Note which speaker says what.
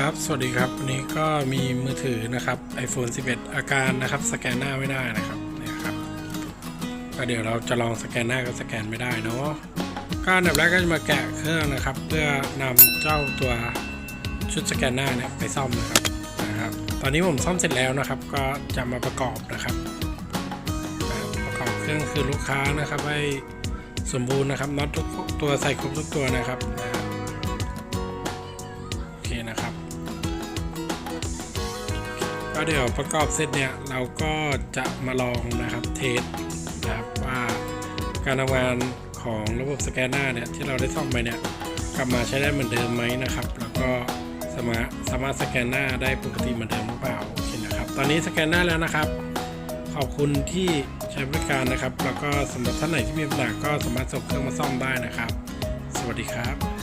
Speaker 1: ครับ สวัสดีครับ วันนี้ก็มีมือถือนะครับ iPhone 11 อาการนะครับ สแกนหน้าไม่ได้นะครับเนี่ยครับ ก็เดี๋ยวเราจะลองสแกนหน้าก็สแกนไม่ได้เนาะก็อันดับแรกก็จะมาแกะเครื่องนะครับ เพื่อนำเจ้าตัวชุดสแกนหน้าเนี่ยไปซ่อมนะครับนะครับ ตอนนี้ผมซ่อมเสร็จแล้วนะครับ ก็จะมาประกอบนะครับ ประกอบเครื่องคือลูกค้านะครับให้สมบูรณ์นะครับน็อตทุกตัวใส่ครบทุกตัวนะครับโอเคนะครับ ก็เดี๋ยวประกอบเสร็จเนี่ยเราก็จะมาลองนะครับเทสนะครับว่าการทำงานของระบบสแกนหน้าเนี่ยที่เราได้ซ่อมไปเนี่ยกลับมาใช้ได้เหมือนเดิมไหมนะครับ แล้วก็สามารถสามารถสแกนหน้าได้ปกติเหมือนเดิมหรือเปล่าโอเคนะครับ ตอนนี้สแกนหน้าแล้วนะครับ ขอบคุณที่ใช้บริการนะครับ แล้วก็สำหรับท่านไหนที่มีปัญหาก็สามารถส่งเครื่องมาซ่อมได้นะครับ สวัสดีครับ